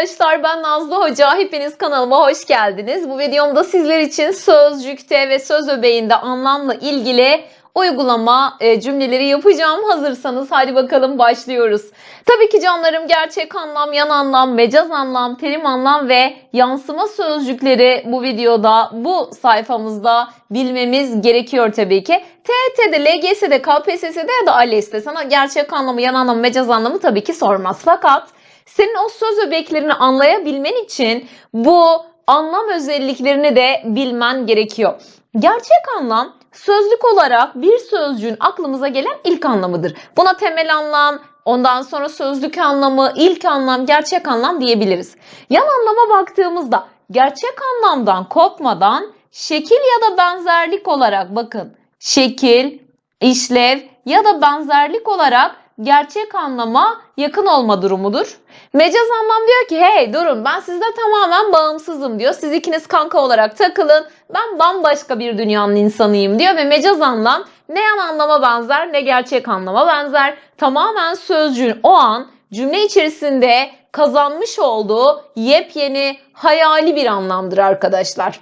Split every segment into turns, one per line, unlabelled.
arkadaşlar ben Nazlı Hoca. Hepiniz kanalıma hoş geldiniz. Bu videomda sizler için sözcükte ve söz öbeğinde anlamla ilgili uygulama e, cümleleri yapacağım. Hazırsanız hadi bakalım başlıyoruz. Tabii ki canlarım gerçek anlam, yan anlam, mecaz anlam, terim anlam ve yansıma sözcükleri bu videoda, bu sayfamızda bilmemiz gerekiyor tabii ki. TET'de, LGS'de, KPSS'de ya da ALES'te sana gerçek anlamı, yan anlamı, mecaz anlamı tabii ki sormaz. Fakat senin o söz öbeklerini anlayabilmen için bu anlam özelliklerini de bilmen gerekiyor. Gerçek anlam sözlük olarak bir sözcüğün aklımıza gelen ilk anlamıdır. Buna temel anlam, ondan sonra sözlük anlamı, ilk anlam, gerçek anlam diyebiliriz. Yan anlama baktığımızda gerçek anlamdan kopmadan şekil ya da benzerlik olarak bakın şekil, işlev ya da benzerlik olarak gerçek anlama yakın olma durumudur. Mecaz anlam diyor ki hey durun ben sizde tamamen bağımsızım diyor. Siz ikiniz kanka olarak takılın. Ben bambaşka bir dünyanın insanıyım diyor ve mecaz anlam ne yan anlama benzer ne gerçek anlama benzer. Tamamen sözcüğün o an cümle içerisinde kazanmış olduğu yepyeni hayali bir anlamdır arkadaşlar.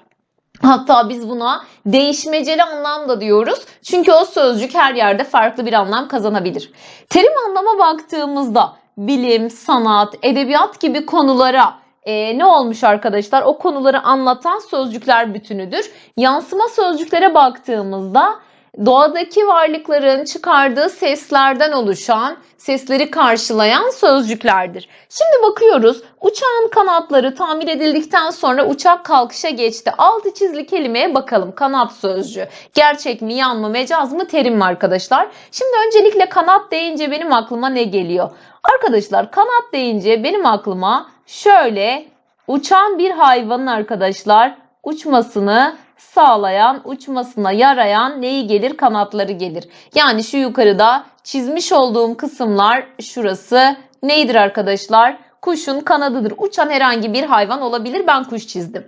Hatta biz buna değişmeceli anlam da diyoruz. Çünkü o sözcük her yerde farklı bir anlam kazanabilir. Terim anlama baktığımızda bilim, sanat, edebiyat gibi konulara e, ne olmuş arkadaşlar? O konuları anlatan sözcükler bütünüdür. Yansıma sözcüklere baktığımızda doğadaki varlıkların çıkardığı seslerden oluşan, sesleri karşılayan sözcüklerdir. Şimdi bakıyoruz uçağın kanatları tamir edildikten sonra uçak kalkışa geçti. Altı çizili kelimeye bakalım. Kanat sözcüğü. Gerçek mi, yan mı, mecaz mı, terim mi arkadaşlar? Şimdi öncelikle kanat deyince benim aklıma ne geliyor? Arkadaşlar kanat deyince benim aklıma şöyle uçan bir hayvanın arkadaşlar uçmasını sağlayan, uçmasına yarayan neyi gelir? Kanatları gelir. Yani şu yukarıda çizmiş olduğum kısımlar şurası neydir arkadaşlar? Kuşun kanadıdır. Uçan herhangi bir hayvan olabilir. Ben kuş çizdim.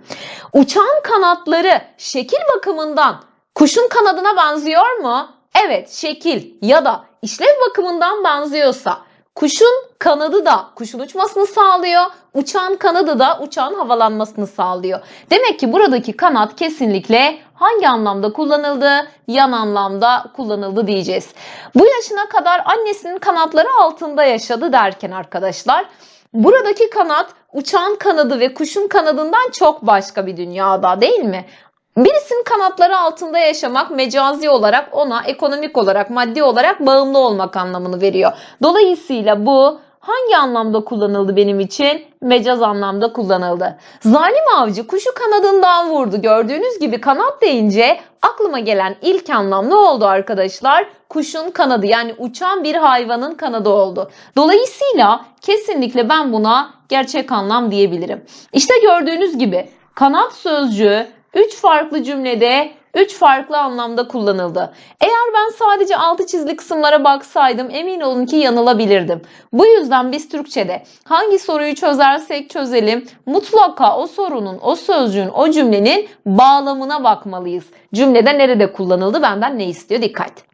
Uçan kanatları şekil bakımından kuşun kanadına benziyor mu? Evet, şekil ya da işlev bakımından benziyorsa Kuşun kanadı da kuşun uçmasını sağlıyor. Uçağın kanadı da uçağın havalanmasını sağlıyor. Demek ki buradaki kanat kesinlikle hangi anlamda kullanıldı? Yan anlamda kullanıldı diyeceğiz. Bu yaşına kadar annesinin kanatları altında yaşadı derken arkadaşlar buradaki kanat uçağın kanadı ve kuşun kanadından çok başka bir dünyada değil mi? Birisinin kanatları altında yaşamak mecazi olarak ona ekonomik olarak, maddi olarak bağımlı olmak anlamını veriyor. Dolayısıyla bu hangi anlamda kullanıldı benim için? Mecaz anlamda kullanıldı. Zalim avcı kuşu kanadından vurdu. Gördüğünüz gibi kanat deyince aklıma gelen ilk anlam ne oldu arkadaşlar? Kuşun kanadı yani uçan bir hayvanın kanadı oldu. Dolayısıyla kesinlikle ben buna gerçek anlam diyebilirim. İşte gördüğünüz gibi kanat sözcüğü 3 farklı cümlede 3 farklı anlamda kullanıldı. Eğer ben sadece altı çizili kısımlara baksaydım emin olun ki yanılabilirdim. Bu yüzden biz Türkçe'de hangi soruyu çözersek çözelim mutlaka o sorunun, o sözcüğün, o cümlenin bağlamına bakmalıyız. Cümlede nerede kullanıldı benden ne istiyor dikkat.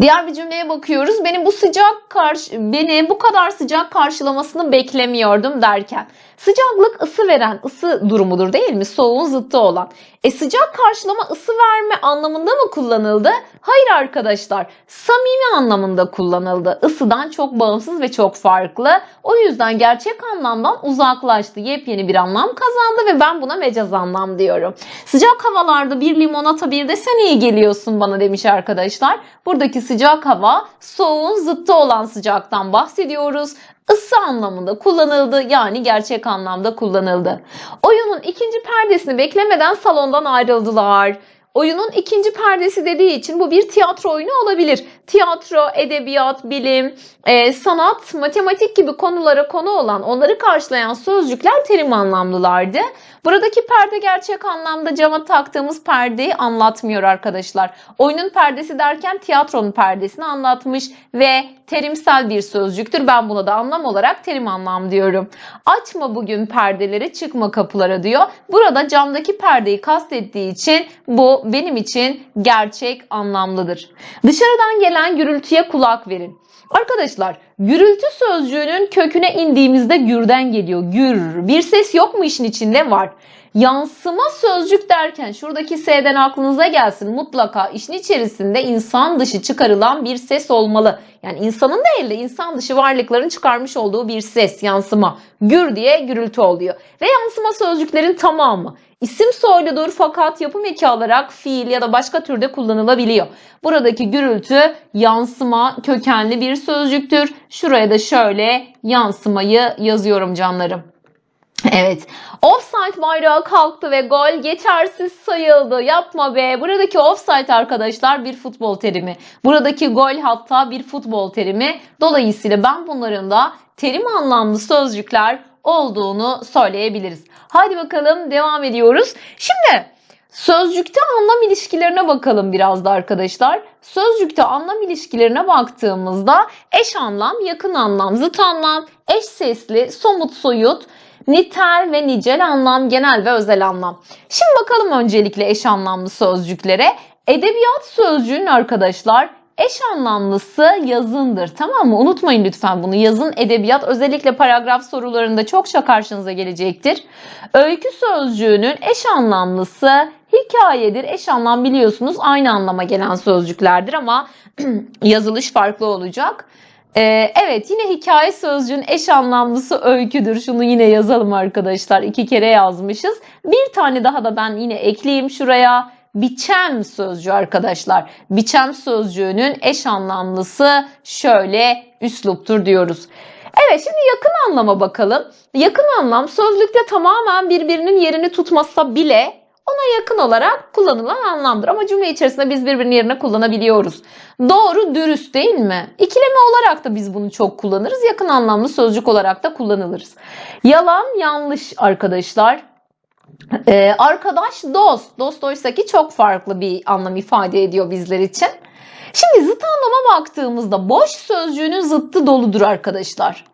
Diğer bir cümleye bakıyoruz. Beni bu sıcak karşı beni bu kadar sıcak karşılamasını beklemiyordum derken. Sıcaklık ısı veren ısı durumudur değil mi? Soğuğun zıttı olan. E sıcak karşılama ısı verme anlamında mı kullanıldı? Hayır arkadaşlar. Samimi anlamında kullanıldı. Isıdan çok bağımsız ve çok farklı. O yüzden gerçek anlamdan uzaklaştı. Yepyeni bir anlam kazandı ve ben buna mecaz anlam diyorum. Sıcak havalarda bir limonata bir de sen iyi geliyorsun bana demiş arkadaşlar. Buradaki sıcak hava soğuğun zıttı olan sıcaktan bahsediyoruz ısı anlamında kullanıldı yani gerçek anlamda kullanıldı. Oyunun ikinci perdesini beklemeden salondan ayrıldılar. Oyunun ikinci perdesi dediği için bu bir tiyatro oyunu olabilir. Tiyatro, edebiyat, bilim, e, sanat, matematik gibi konulara konu olan, onları karşılayan sözcükler terim anlamlılardı. Buradaki perde gerçek anlamda cama taktığımız perdeyi anlatmıyor arkadaşlar. Oyunun perdesi derken tiyatronun perdesini anlatmış ve terimsel bir sözcüktür. Ben buna da anlam olarak terim anlam diyorum. Açma bugün perdeleri çıkma kapılara diyor. Burada camdaki perdeyi kastettiği için bu benim için gerçek anlamlıdır. Dışarıdan gelen gürültüye kulak verin. Arkadaşlar gürültü sözcüğünün köküne indiğimizde gürden geliyor. Gür. Bir ses yok mu işin içinde? Var. Yansıma sözcük derken şuradaki S'den aklınıza gelsin. Mutlaka işin içerisinde insan dışı çıkarılan bir ses olmalı. Yani insanın değil de insan dışı varlıkların çıkarmış olduğu bir ses, yansıma. Gür diye gürültü oluyor. Ve yansıma sözcüklerin tamamı isim soyludur fakat yapım eki alarak fiil ya da başka türde kullanılabiliyor. Buradaki gürültü yansıma kökenli bir sözcüktür. Şuraya da şöyle yansımayı yazıyorum canlarım. Evet. Offside bayrağı kalktı ve gol geçersiz sayıldı. Yapma be. Buradaki offside arkadaşlar bir futbol terimi. Buradaki gol hatta bir futbol terimi. Dolayısıyla ben bunların da terim anlamlı sözcükler olduğunu söyleyebiliriz. Haydi bakalım devam ediyoruz. Şimdi Sözcükte anlam ilişkilerine bakalım biraz da arkadaşlar. Sözcükte anlam ilişkilerine baktığımızda eş anlam, yakın anlam, zıt anlam, eş sesli, somut soyut, nitel ve nicel anlam, genel ve özel anlam. Şimdi bakalım öncelikle eş anlamlı sözcüklere. Edebiyat sözcüğünün arkadaşlar eş anlamlısı yazındır. Tamam mı? Unutmayın lütfen bunu. Yazın edebiyat özellikle paragraf sorularında çokça karşınıza gelecektir. Öykü sözcüğünün eş anlamlısı hikayedir. Eş anlam biliyorsunuz aynı anlama gelen sözcüklerdir ama yazılış farklı olacak. Ee, evet yine hikaye sözcüğün eş anlamlısı öyküdür. Şunu yine yazalım arkadaşlar. İki kere yazmışız. Bir tane daha da ben yine ekleyeyim şuraya. Biçem sözcüğü arkadaşlar. Biçem sözcüğünün eş anlamlısı şöyle üsluptur diyoruz. Evet şimdi yakın anlama bakalım. Yakın anlam sözlükte tamamen birbirinin yerini tutmasa bile ona yakın olarak kullanılan anlamdır. Ama cümle içerisinde biz birbirinin yerine kullanabiliyoruz. Doğru, dürüst değil mi? İkileme olarak da biz bunu çok kullanırız. Yakın anlamlı sözcük olarak da kullanılırız. Yalan, yanlış arkadaşlar. Ee, arkadaş, dost. Dost oysa ki çok farklı bir anlam ifade ediyor bizler için. Şimdi zıt anlama baktığımızda boş sözcüğünün zıttı doludur arkadaşlar.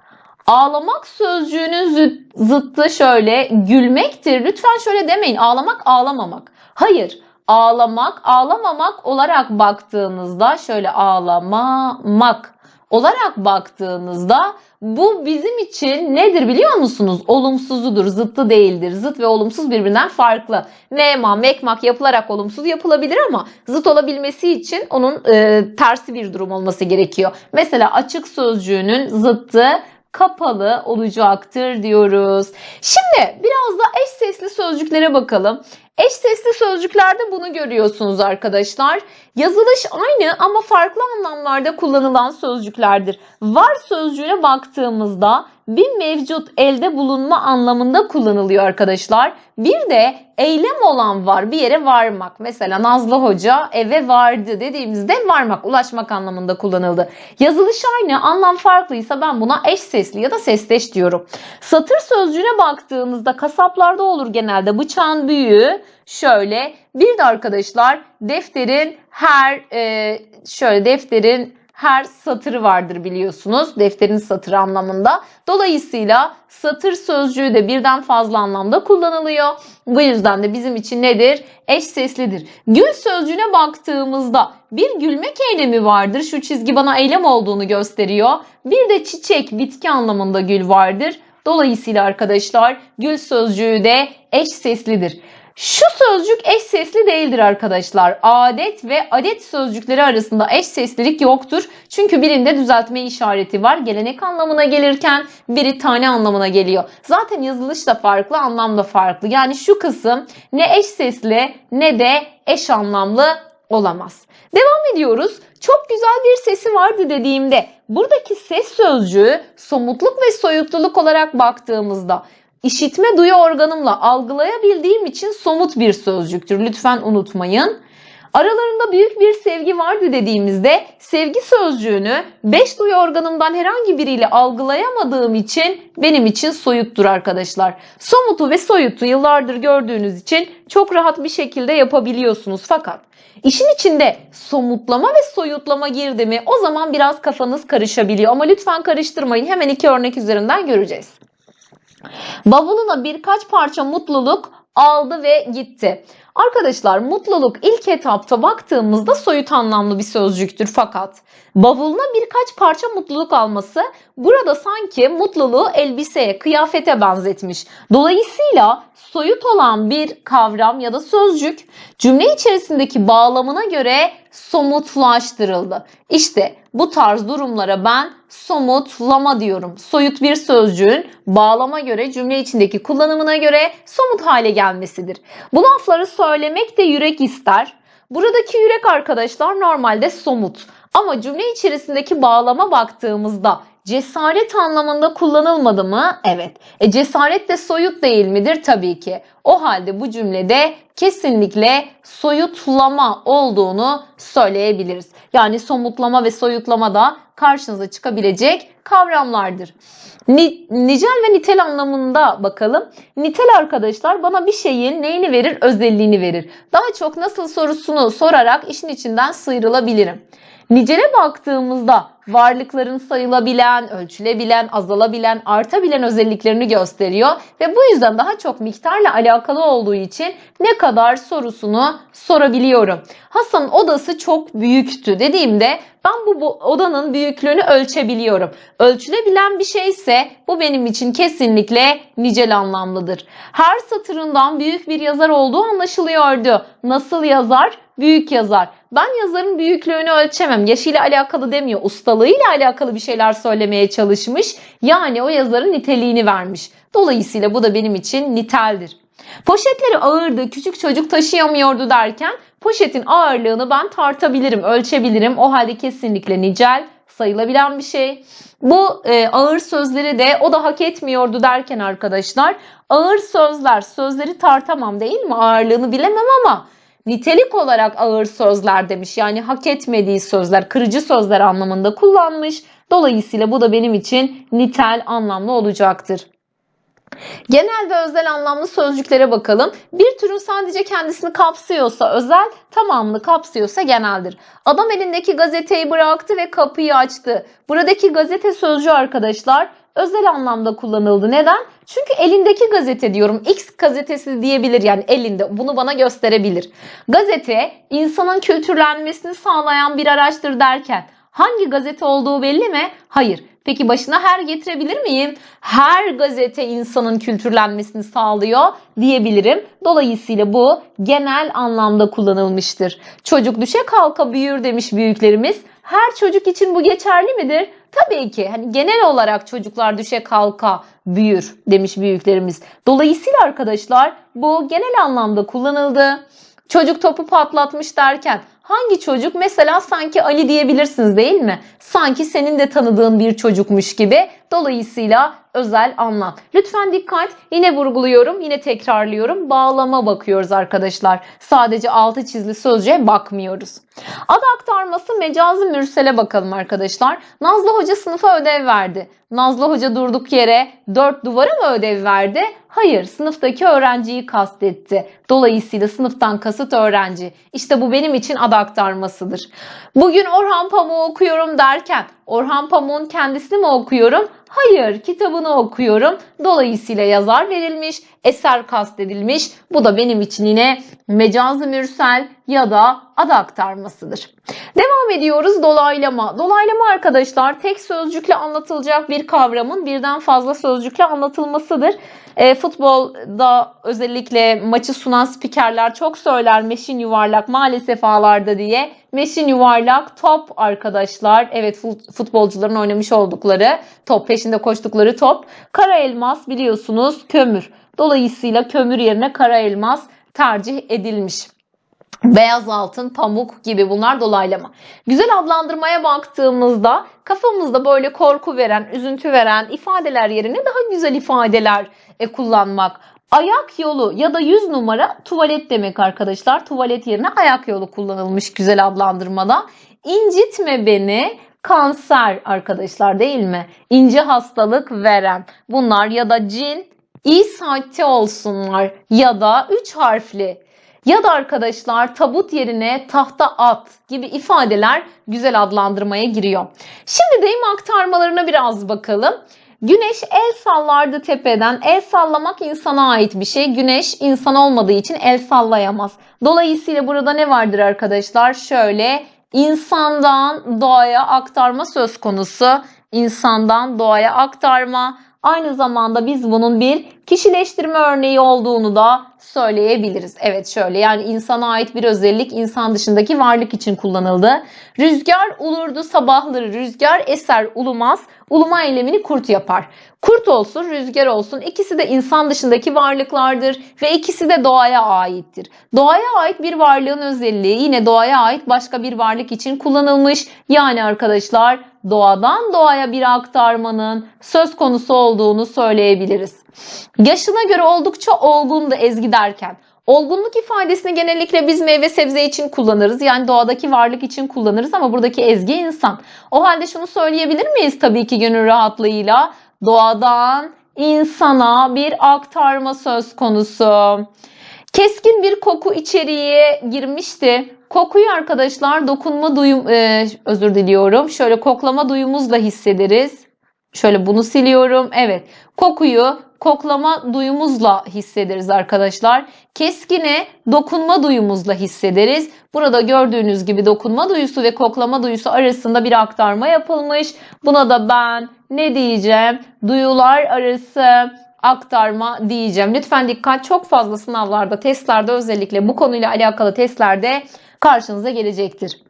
Ağlamak sözcüğünün zıt- zıttı şöyle gülmektir. Lütfen şöyle demeyin. Ağlamak ağlamamak. Hayır. Ağlamak ağlamamak olarak baktığınızda şöyle ağlamamak olarak baktığınızda bu bizim için nedir biliyor musunuz? Olumsuzudur, zıttı değildir. Zıt ve olumsuz birbirinden farklı. Mema, mekmak yapılarak olumsuz yapılabilir ama zıt olabilmesi için onun e, tersi bir durum olması gerekiyor. Mesela açık sözcüğünün zıttı kapalı olacaktır diyoruz. Şimdi biraz da eş sesli sözcüklere bakalım. Eş sesli sözcüklerde bunu görüyorsunuz arkadaşlar. Yazılış aynı ama farklı anlamlarda kullanılan sözcüklerdir. Var sözcüğüne baktığımızda bir mevcut elde bulunma anlamında kullanılıyor arkadaşlar. Bir de eylem olan var bir yere varmak. Mesela Nazlı Hoca eve vardı dediğimizde varmak, ulaşmak anlamında kullanıldı. Yazılış aynı, anlam farklıysa ben buna eş sesli ya da sesleş diyorum. Satır sözcüğüne baktığınızda kasaplarda olur genelde bıçağın büyüğü şöyle. Bir de arkadaşlar defterin her e, şöyle defterin her satırı vardır biliyorsunuz. Defterin satırı anlamında. Dolayısıyla satır sözcüğü de birden fazla anlamda kullanılıyor. Bu yüzden de bizim için nedir? Eş seslidir. Gül sözcüğüne baktığımızda bir gülmek eylemi vardır. Şu çizgi bana eylem olduğunu gösteriyor. Bir de çiçek, bitki anlamında gül vardır. Dolayısıyla arkadaşlar gül sözcüğü de eş seslidir. Şu sözcük eş sesli değildir arkadaşlar. Adet ve adet sözcükleri arasında eş seslilik yoktur. Çünkü birinde düzeltme işareti var. Gelenek anlamına gelirken biri tane anlamına geliyor. Zaten yazılış da farklı, anlam da farklı. Yani şu kısım ne eş sesli ne de eş anlamlı olamaz. Devam ediyoruz. Çok güzel bir sesi vardı dediğimde buradaki ses sözcüğü somutluk ve soyutluluk olarak baktığımızda işitme duyu organımla algılayabildiğim için somut bir sözcüktür. Lütfen unutmayın. Aralarında büyük bir sevgi vardı dediğimizde sevgi sözcüğünü beş duyu organımdan herhangi biriyle algılayamadığım için benim için soyuttur arkadaşlar. Somutu ve soyutu yıllardır gördüğünüz için çok rahat bir şekilde yapabiliyorsunuz fakat işin içinde somutlama ve soyutlama girdi mi o zaman biraz kafanız karışabiliyor ama lütfen karıştırmayın hemen iki örnek üzerinden göreceğiz. Bavuluna birkaç parça mutluluk aldı ve gitti. Arkadaşlar mutluluk ilk etapta baktığımızda soyut anlamlı bir sözcüktür fakat bavuluna birkaç parça mutluluk alması burada sanki mutluluğu elbiseye, kıyafete benzetmiş. Dolayısıyla soyut olan bir kavram ya da sözcük cümle içerisindeki bağlamına göre somutlaştırıldı. İşte bu tarz durumlara ben somutlama diyorum. Soyut bir sözcüğün bağlama göre cümle içindeki kullanımına göre somut hale gelmesidir. Bu lafları söylemek de yürek ister. Buradaki yürek arkadaşlar normalde somut. Ama cümle içerisindeki bağlama baktığımızda cesaret anlamında kullanılmadı mı? Evet. E cesaret de soyut değil midir? Tabii ki. O halde bu cümlede kesinlikle soyutlama olduğunu söyleyebiliriz. Yani somutlama ve soyutlama da karşınıza çıkabilecek kavramlardır. Ni, nicel ve nitel anlamında bakalım. Nitel arkadaşlar bana bir şeyin neyini verir? Özelliğini verir. Daha çok nasıl sorusunu sorarak işin içinden sıyrılabilirim. Nicele baktığımızda varlıkların sayılabilen, ölçülebilen, azalabilen, artabilen özelliklerini gösteriyor ve bu yüzden daha çok miktarla alakalı olduğu için ne kadar sorusunu sorabiliyorum. Hasan'ın odası çok büyüktü dediğimde ben bu, bu odanın büyüklüğünü ölçebiliyorum. Ölçülebilen bir şeyse bu benim için kesinlikle nicel anlamlıdır. Her satırından büyük bir yazar olduğu anlaşılıyordu. Nasıl yazar? Büyük yazar. Ben yazarın büyüklüğünü ölçemem. Yaşıyla alakalı demiyor. Ustalığıyla alakalı bir şeyler söylemeye çalışmış. Yani o yazarın niteliğini vermiş. Dolayısıyla bu da benim için niteldir. Poşetleri ağırdı, küçük çocuk taşıyamıyordu derken poşetin ağırlığını ben tartabilirim, ölçebilirim. O halde kesinlikle nicel sayılabilen bir şey. Bu e, ağır sözleri de o da hak etmiyordu derken arkadaşlar ağır sözler, sözleri tartamam değil mi? Ağırlığını bilemem ama nitelik olarak ağır sözler demiş. Yani hak etmediği sözler, kırıcı sözler anlamında kullanmış. Dolayısıyla bu da benim için nitel anlamlı olacaktır. Genel ve özel anlamlı sözcüklere bakalım. Bir türün sadece kendisini kapsıyorsa özel, tamamını kapsıyorsa geneldir. Adam elindeki gazeteyi bıraktı ve kapıyı açtı. Buradaki gazete sözcüğü arkadaşlar özel anlamda kullanıldı. Neden? Çünkü elindeki gazete diyorum. X gazetesi diyebilir yani elinde. Bunu bana gösterebilir. Gazete insanın kültürlenmesini sağlayan bir araçtır derken hangi gazete olduğu belli mi? Hayır. Peki başına her getirebilir miyim? Her gazete insanın kültürlenmesini sağlıyor diyebilirim. Dolayısıyla bu genel anlamda kullanılmıştır. Çocuk düşe kalka büyür demiş büyüklerimiz. Her çocuk için bu geçerli midir? Tabii ki. Hani genel olarak çocuklar düşe kalka büyür demiş büyüklerimiz. Dolayısıyla arkadaşlar bu genel anlamda kullanıldı. Çocuk topu patlatmış derken hangi çocuk mesela sanki Ali diyebilirsiniz değil mi? Sanki senin de tanıdığın bir çocukmuş gibi. Dolayısıyla özel anlam. Lütfen dikkat. Yine vurguluyorum, yine tekrarlıyorum. Bağlama bakıyoruz arkadaşlar. Sadece altı çizili sözcüğe bakmıyoruz. Ad aktarması mecazi mürsele bakalım arkadaşlar. Nazlı Hoca sınıfa ödev verdi. Nazlı Hoca durduk yere dört duvara mı ödev verdi? Hayır, sınıftaki öğrenciyi kastetti. Dolayısıyla sınıftan kasıt öğrenci. İşte bu benim için ad aktarmasıdır. Bugün Orhan Pamuk'u okuyorum derken Orhan Pamuk'un kendisini mi okuyorum? Hayır, kitabını okuyorum. Dolayısıyla yazar verilmiş, eser kastedilmiş. Bu da benim için yine mecazı mürsel ya da ad aktarmasıdır. Devam ediyoruz dolaylama. Dolaylama arkadaşlar tek sözcükle anlatılacak bir kavramın birden fazla sözcükle anlatılmasıdır. E, futbolda özellikle maçı sunan spikerler çok söyler meşin yuvarlak maalesef ağlarda diye. Meşin yuvarlak top arkadaşlar. Evet futbolcuların oynamış oldukları top peşinde koştukları top. Kara elmas biliyorsunuz kömür. Dolayısıyla kömür yerine kara elmas tercih edilmiş. Beyaz altın, pamuk gibi bunlar dolaylama. Güzel adlandırmaya baktığımızda kafamızda böyle korku veren, üzüntü veren ifadeler yerine daha güzel ifadeler e, kullanmak. Ayak yolu ya da 100 numara tuvalet demek arkadaşlar. Tuvalet yerine ayak yolu kullanılmış güzel adlandırmada. İncitme beni kanser arkadaşlar değil mi? İnce hastalık veren. Bunlar ya da cin iyi saatte olsunlar ya da 3 harfli ya da arkadaşlar tabut yerine tahta at gibi ifadeler güzel adlandırmaya giriyor. Şimdi deyim aktarmalarına biraz bakalım. Güneş el sallardı tepeden. El sallamak insana ait bir şey. Güneş insan olmadığı için el sallayamaz. Dolayısıyla burada ne vardır arkadaşlar? Şöyle insandan doğaya aktarma söz konusu. İnsandan doğaya aktarma. Aynı zamanda biz bunun bir kişileştirme örneği olduğunu da söyleyebiliriz. Evet şöyle yani insana ait bir özellik insan dışındaki varlık için kullanıldı. Rüzgar ulurdu sabahları rüzgar eser ulumaz. Uluma eylemini kurt yapar. Kurt olsun rüzgar olsun ikisi de insan dışındaki varlıklardır ve ikisi de doğaya aittir. Doğaya ait bir varlığın özelliği yine doğaya ait başka bir varlık için kullanılmış. Yani arkadaşlar doğadan doğaya bir aktarmanın söz konusu olduğunu söyleyebiliriz. Yaşına göre oldukça olgundu Ezgi derken. Olgunluk ifadesini genellikle biz meyve sebze için kullanırız. Yani doğadaki varlık için kullanırız ama buradaki Ezgi insan. O halde şunu söyleyebilir miyiz tabii ki gönül rahatlığıyla? Doğadan insana bir aktarma söz konusu. Keskin bir koku içeriye girmişti. Kokuyu arkadaşlar dokunma duyum e, özür diliyorum. Şöyle koklama duyumuzla hissederiz. Şöyle bunu siliyorum. Evet. Kokuyu koklama duyumuzla hissederiz arkadaşlar. Keskine dokunma duyumuzla hissederiz. Burada gördüğünüz gibi dokunma duyusu ve koklama duyusu arasında bir aktarma yapılmış. Buna da ben ne diyeceğim? Duyular arası aktarma diyeceğim. Lütfen dikkat çok fazla sınavlarda, testlerde özellikle bu konuyla alakalı testlerde karşınıza gelecektir.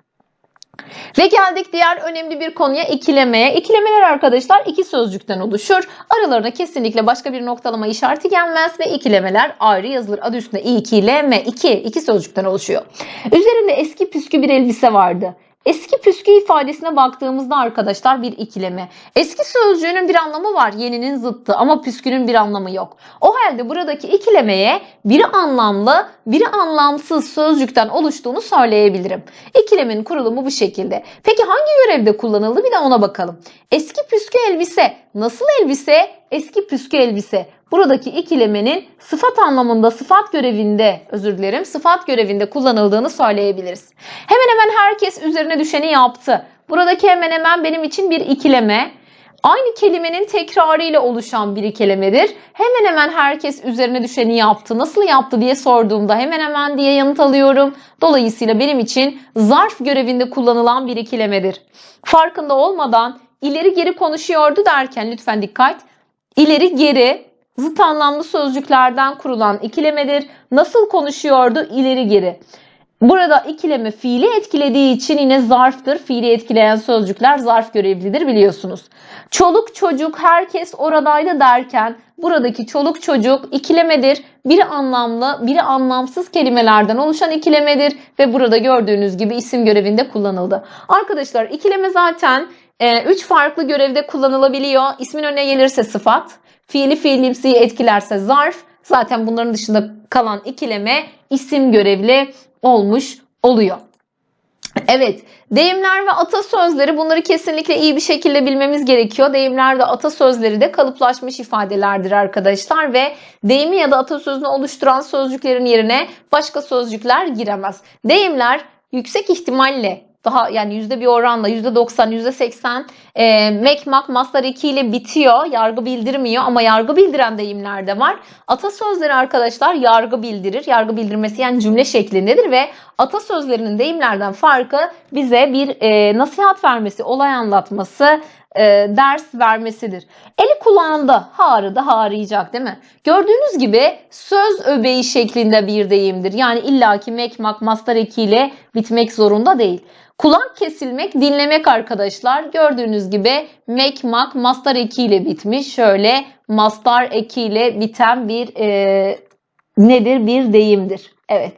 Ve geldik diğer önemli bir konuya ikilemeye. İkilemeler arkadaşlar iki sözcükten oluşur. Aralarına kesinlikle başka bir noktalama işareti gelmez ve ikilemeler ayrı yazılır. Adı üstünde ikileme, iki, iki sözcükten oluşuyor. Üzerinde eski püskü bir elbise vardı. Eski püskü ifadesine baktığımızda arkadaşlar bir ikileme. Eski sözcüğünün bir anlamı var, yeninin zıttı ama püskünün bir anlamı yok. O halde buradaki ikilemeye biri anlamlı, biri anlamsız sözcükten oluştuğunu söyleyebilirim. İkilemin kurulumu bu şekilde. Peki hangi görevde kullanıldı bir de ona bakalım. Eski püskü elbise. Nasıl elbise? Eski püskü elbise. Buradaki ikilemenin sıfat anlamında sıfat görevinde özür dilerim sıfat görevinde kullanıldığını söyleyebiliriz. Hemen hemen herkes üzerine düşeni yaptı. Buradaki hemen hemen benim için bir ikileme. Aynı kelimenin tekrarı ile oluşan bir kelimedir. Hemen hemen herkes üzerine düşeni yaptı. Nasıl yaptı diye sorduğumda hemen hemen diye yanıt alıyorum. Dolayısıyla benim için zarf görevinde kullanılan bir ikilemedir. Farkında olmadan ileri geri konuşuyordu derken lütfen dikkat. İleri geri zıt anlamlı sözcüklerden kurulan ikilemedir. Nasıl konuşuyordu? İleri geri. Burada ikileme fiili etkilediği için yine zarftır. Fiili etkileyen sözcükler zarf görevlidir biliyorsunuz. Çoluk çocuk herkes oradaydı derken buradaki çoluk çocuk ikilemedir. Biri anlamlı, biri anlamsız kelimelerden oluşan ikilemedir ve burada gördüğünüz gibi isim görevinde kullanıldı. Arkadaşlar ikileme zaten 3 farklı görevde kullanılabiliyor. İsmin önüne gelirse sıfat, fiili fiilimsiyi etkilerse zarf, zaten bunların dışında kalan ikileme isim görevli olmuş oluyor. Evet, deyimler ve atasözleri bunları kesinlikle iyi bir şekilde bilmemiz gerekiyor. Deyimler ve atasözleri de kalıplaşmış ifadelerdir arkadaşlar ve deyimi ya da atasözünü oluşturan sözcüklerin yerine başka sözcükler giremez. Deyimler yüksek ihtimalle daha yani yüzde bir oranla yüzde 90, yüzde 80 e, mekmak mastar 2 ile bitiyor. Yargı bildirmiyor ama yargı bildiren deyimler de var. Atasözleri arkadaşlar yargı bildirir. Yargı bildirmesi yani cümle şeklindedir ve atasözlerinin deyimlerden farkı bize bir e, nasihat vermesi, olay anlatması, e, ders vermesidir. Eli kulağında da harayacak değil mi? Gördüğünüz gibi söz öbeği şeklinde bir deyimdir. Yani illaki mekmak mastar ekiyle bitmek zorunda değil. Kulak kesilmek, dinlemek arkadaşlar. Gördüğünüz gibi mekmak mastar ekiyle bitmiş. Şöyle mastar ekiyle biten bir e, nedir? Bir deyimdir. Evet.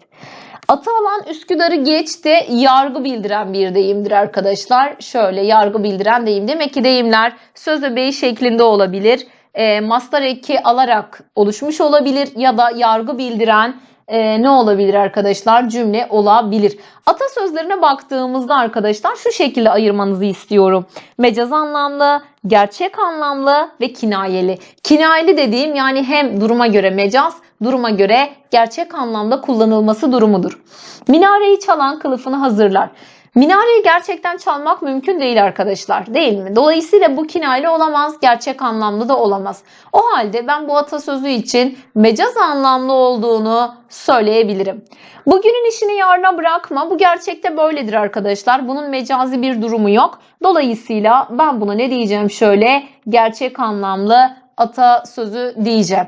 Atı alan Üsküdar'ı geçti yargı bildiren bir deyimdir arkadaşlar. Şöyle yargı bildiren deyim. Demek ki deyimler söz öbeği şeklinde olabilir. e, mastar eki alarak oluşmuş olabilir ya da yargı bildiren e, ne olabilir arkadaşlar? Cümle olabilir. Atasözlerine baktığımızda arkadaşlar şu şekilde ayırmanızı istiyorum. Mecaz anlamlı, gerçek anlamlı ve kinayeli. Kinayeli dediğim yani hem duruma göre mecaz, duruma göre gerçek anlamda kullanılması durumudur. Minareyi çalan kılıfını hazırlar. Minareyi gerçekten çalmak mümkün değil arkadaşlar değil mi? Dolayısıyla bu kinayeli olamaz, gerçek anlamlı da olamaz. O halde ben bu atasözü için mecaz anlamlı olduğunu söyleyebilirim. Bugünün işini yarına bırakma. Bu gerçekte böyledir arkadaşlar. Bunun mecazi bir durumu yok. Dolayısıyla ben buna ne diyeceğim şöyle gerçek anlamlı atasözü diyeceğim.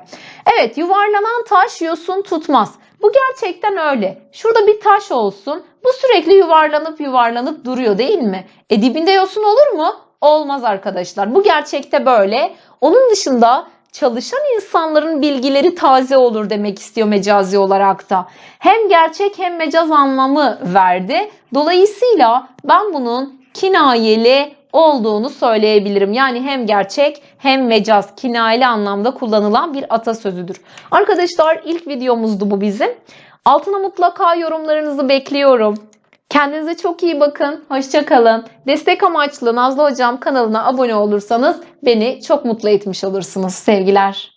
Evet yuvarlanan taş yosun tutmaz. Bu gerçekten öyle. Şurada bir taş olsun. Bu sürekli yuvarlanıp yuvarlanıp duruyor değil mi? E dibinde yosun olur mu? Olmaz arkadaşlar. Bu gerçekte böyle. Onun dışında çalışan insanların bilgileri taze olur demek istiyor mecazi olarak da. Hem gerçek hem mecaz anlamı verdi. Dolayısıyla ben bunun kinayeli olduğunu söyleyebilirim. Yani hem gerçek hem mecaz kinayeli anlamda kullanılan bir atasözüdür. Arkadaşlar ilk videomuzdu bu bizim. Altına mutlaka yorumlarınızı bekliyorum. Kendinize çok iyi bakın. Hoşça kalın. Destek amaçlı Nazlı Hocam kanalına abone olursanız beni çok mutlu etmiş olursunuz. Sevgiler.